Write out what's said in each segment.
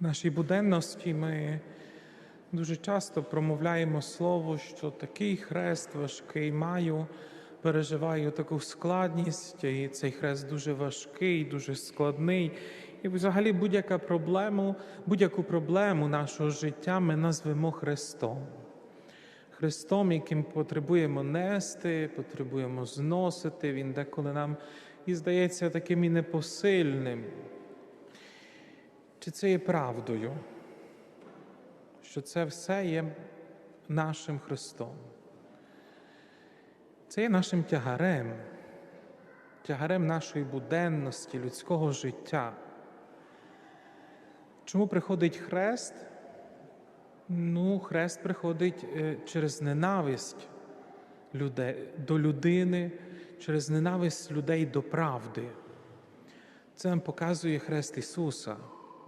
В нашій буденності ми дуже часто промовляємо слово, що такий хрест важкий маю, переживаю таку складність, і цей хрест дуже важкий, дуже складний. І взагалі будь-яка проблему, будь-яку проблему нашого життя ми назвемо Христом. Христом, яким потребуємо нести, потребуємо зносити. Він деколи нам і здається таким і непосильним. Чи це є правдою? Що це все є нашим Христом? Це є нашим тягарем, тягарем нашої буденності, людського життя. Чому приходить хрест? Ну, хрест приходить е, через ненависть людей, до людини, через ненависть людей до правди. Це нам показує хрест Ісуса.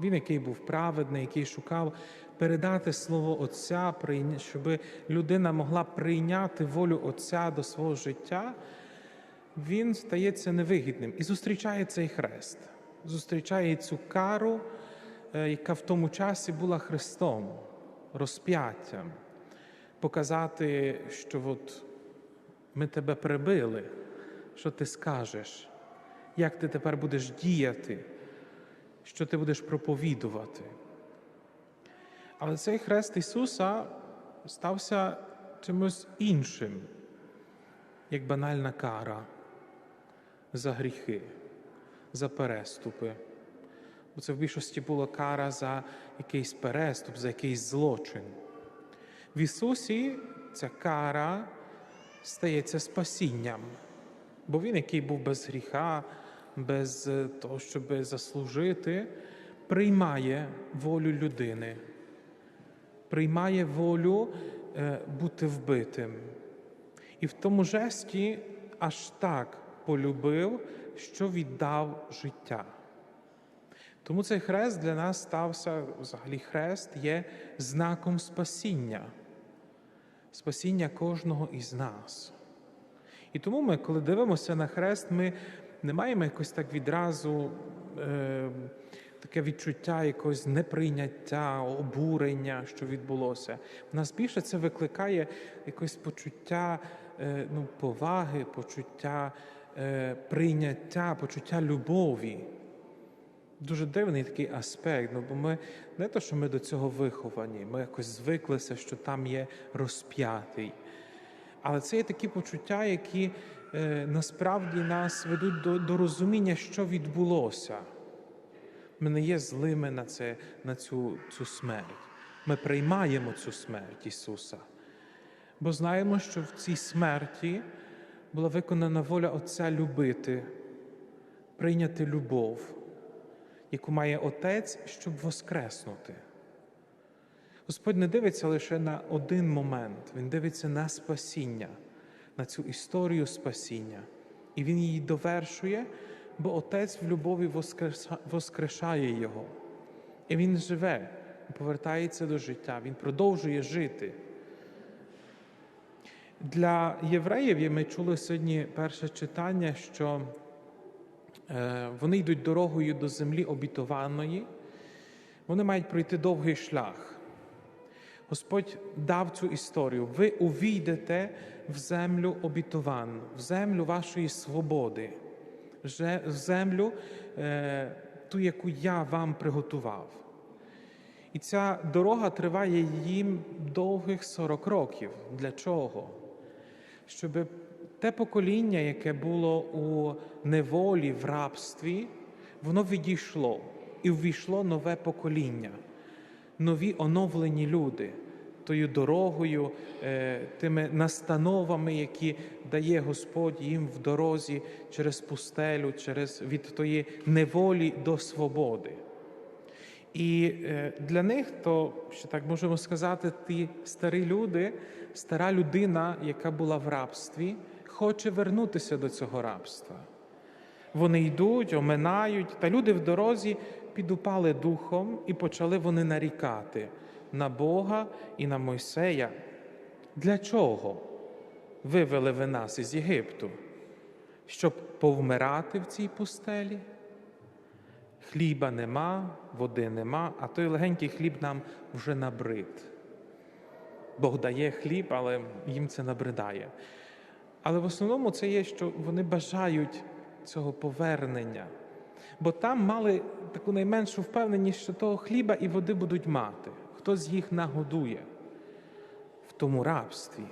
Він, який був праведний, який шукав передати Слово Отця, щоб людина могла прийняти волю Отця до свого життя, він стається невигідним. І зустрічає цей хрест, зустрічає цю кару, е, яка в тому часі була Христом, розп'яттям, показати, що от ми тебе прибили, що ти скажеш, як ти тепер будеш діяти що ти будеш проповідувати. Але цей хрест Ісуса стався чимось іншим, як банальна кара за гріхи, за переступи. Бо це в більшості була кара за якийсь переступ, за якийсь злочин. В Ісусі ця кара стається спасінням, бо Він, який був без гріха, без е, того, щоб заслужити, приймає волю людини, приймає волю е, бути вбитим. І в тому жесті аж так полюбив, що віддав життя. Тому цей хрест для нас стався, взагалі, хрест є знаком спасіння, спасіння кожного із нас. І тому ми, коли дивимося на хрест, ми не маємо якось так відразу е, таке відчуття якогось неприйняття, обурення, що відбулося. В нас більше це викликає якось почуття е, ну, поваги, почуття е, прийняття, почуття любові. Дуже дивний такий аспект, ну, бо ми не то, що ми до цього виховані, ми якось звиклися, що там є розп'ятий. Але це є такі почуття, які насправді нас ведуть до, до розуміння, що відбулося. Ми не є злими на це, на цю, цю смерть. Ми приймаємо цю смерть Ісуса, бо знаємо, що в цій смерті була виконана воля Отця любити, прийняти любов, яку має Отець, щоб воскреснути. Господь не дивиться лише на один момент, Він дивиться на спасіння на цю історію спасіння. І він її довершує, бо Отець в любові воскрешає Його. І Він живе, повертається до життя, Він продовжує жити. Для євреїв ми чули сьогодні перше читання, що е, вони йдуть дорогою до землі обітованої, вони мають пройти довгий шлях. Господь дав цю історію. Ви увійдете в землю обітовану, в землю вашої свободи, в землю, е, ту, яку я вам приготував. І ця дорога триває їм довгих 40 років. Для чого? Щоб те покоління, яке було у неволі в рабстві, воно відійшло і ввійшло нове покоління нові оновлені люди тою дорогою, е, тими настановами, які дає Господь їм в дорозі через пустелю, через від тої неволі до свободи. І е, для них, то що так можемо сказати, ті старі люди, стара людина, яка була в рабстві, хоче вернутися до цього рабства. Вони йдуть, оминають, та люди в дорозі підупали духом і почали вони нарікати на Бога і на Мойсея. Для чого вивели ви нас із Єгипту? Щоб повмирати в цій пустелі? Хліба нема, води нема, а той легенький хліб нам вже набрид. Бог дає хліб, але їм це набридає. Але в основному це є, що вони бажають цього повернення. Бо там мали таку найменшу впевненість, що того хліба і води будуть мати. Хтось їх нагодує в тому рабстві.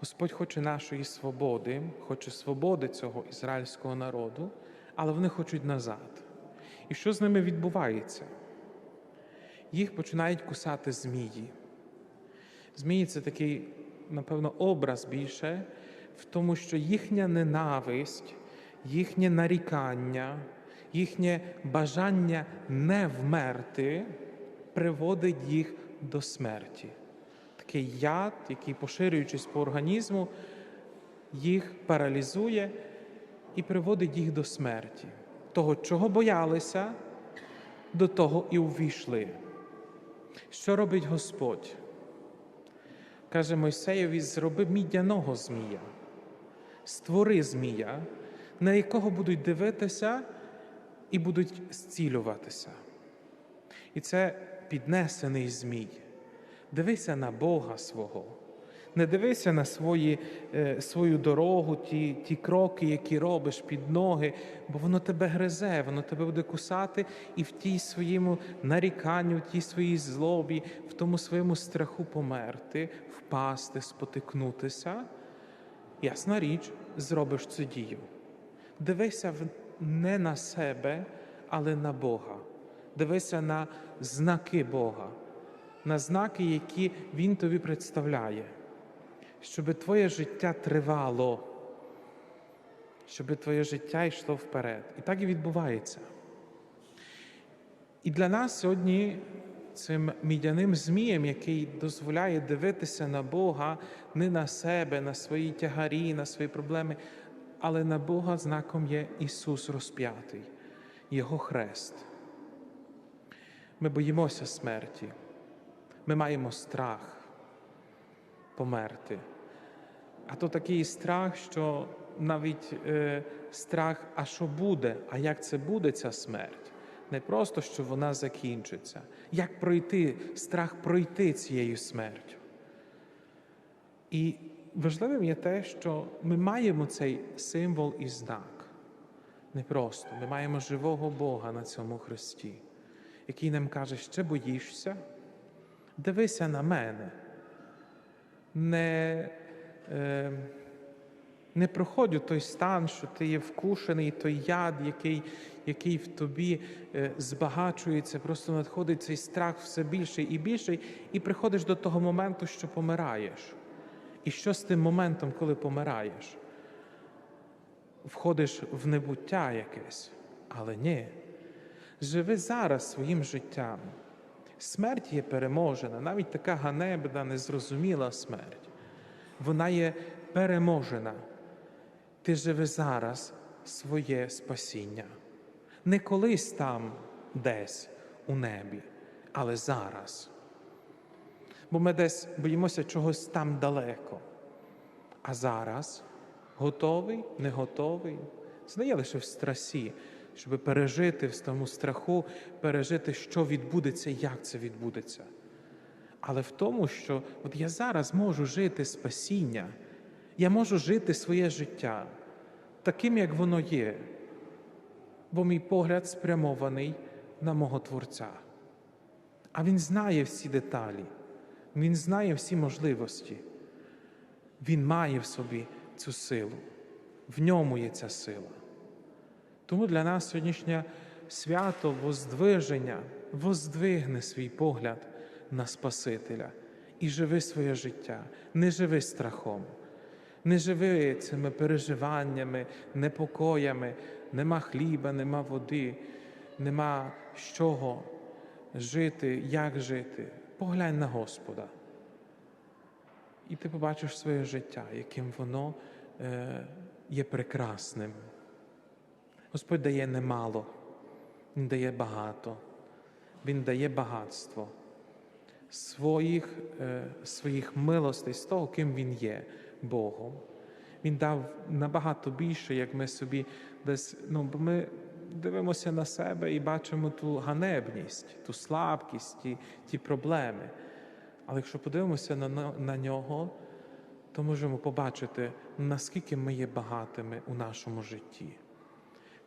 Господь хоче нашої свободи, хоче свободи цього ізраїльського народу, але вони хочуть назад. І що з ними відбувається? Їх починають кусати змії. Змії це такий, напевно, образ більше в тому, що їхня ненависть, їхнє нарікання, їхнє бажання не вмерти приводить їх до смерті. Такий яд, який, поширюючись по організму, їх паралізує і приводить їх до смерті. Того, чого боялися, до того і увійшли. Що робить Господь? Каже Мойсеєві, зроби мідяного змія, створи змія, на якого будуть дивитися і будуть зцілюватися. І це піднесений змій. Дивися на Бога свого. Не дивися на свої, е, свою дорогу, ті, ті кроки, які робиш під ноги, бо воно тебе гризе, воно тебе буде кусати і в тій своєму наріканню, в тій своїй злобі, в тому своєму страху померти, впасти, спотикнутися. Ясна річ, зробиш цю дію. Дивися не на себе, але на Бога. Дивися на знаки Бога, на знаки, які Він тобі представляє, щоб твоє життя тривало, щоб твоє життя йшло вперед. І так і відбувається. І для нас сьогодні цим мідяним змієм, який дозволяє дивитися на Бога не на себе, на свої тягарі, на свої проблеми, але на Бога знаком є Ісус розп'ятий, Його хрест. Ми боїмося смерті, ми маємо страх померти. А то такий страх, що навіть е, страх, а що буде, а як це буде ця смерть? Не просто, що вона закінчиться. Як пройти, страх пройти цією смертю. І важливим є те, що ми маємо цей символ і знак. Не просто. Ми маємо живого Бога на цьому хресті, який нам каже, ще боїшся, дивися на мене. Не, е, не проходь у той стан, що ти є вкушений, той яд, який, який в тобі е, збагачується, просто надходить цей страх все більший і більший, і приходиш до того моменту, що помираєш. І що з тим моментом, коли помираєш? Входиш в небуття якесь, але ні. Живи зараз своїм життям. Смерть є переможена, навіть така ганебна, незрозуміла смерть. Вона є переможена. Ти живи зараз своє спасіння. Не колись там, десь у небі, але зараз. Бо ми десь боїмося чогось там далеко. А зараз готовий, не готовий. Це не є лише в страсі, щоб пережити в тому страху, пережити, що відбудеться, як це відбудеться. Але в тому, що от я зараз можу жити спасіння, я можу жити своє життя таким, як воно є, бо мій погляд спрямований на мого Творця. А Він знає всі деталі, Він знає всі можливості. Він має в собі цю силу, в ньому є ця сила. Тому для нас сьогоднішнє свято воздвиження воздвигне свій погляд на Спасителя і живи своє життя, не живи страхом, не живи цими переживаннями, непокоями, нема хліба, нема води, нема з чого жити, як жити. Поглянь на Господа. І ти побачиш своє життя, яким воно е, є прекрасним. Господь дає немало, Він дає багато, Він дає багатство своїх, е, своїх милостей з того, ким Він є Богом. Він дав набагато більше, як ми собі десь. Ну, ми дивимося на себе і бачимо ту ганебність, ту слабкість, ті, ті проблеми. Але якщо подивимося на, на нього, то можемо побачити, наскільки ми є багатими у нашому житті.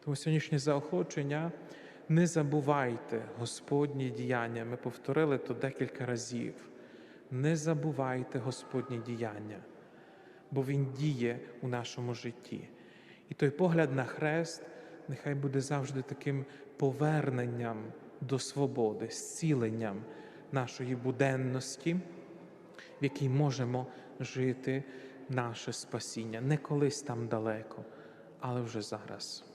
Тому сьогоднішнє заохочення не забувайте Господні діяння. Ми повторили то декілька разів. Не забувайте Господні діяння, бо Він діє у нашому житті. І той погляд на хрест нехай буде завжди таким поверненням до свободи, зціленням нашої буденності, в якій можемо жити наше спасіння. Не колись там далеко, але вже зараз.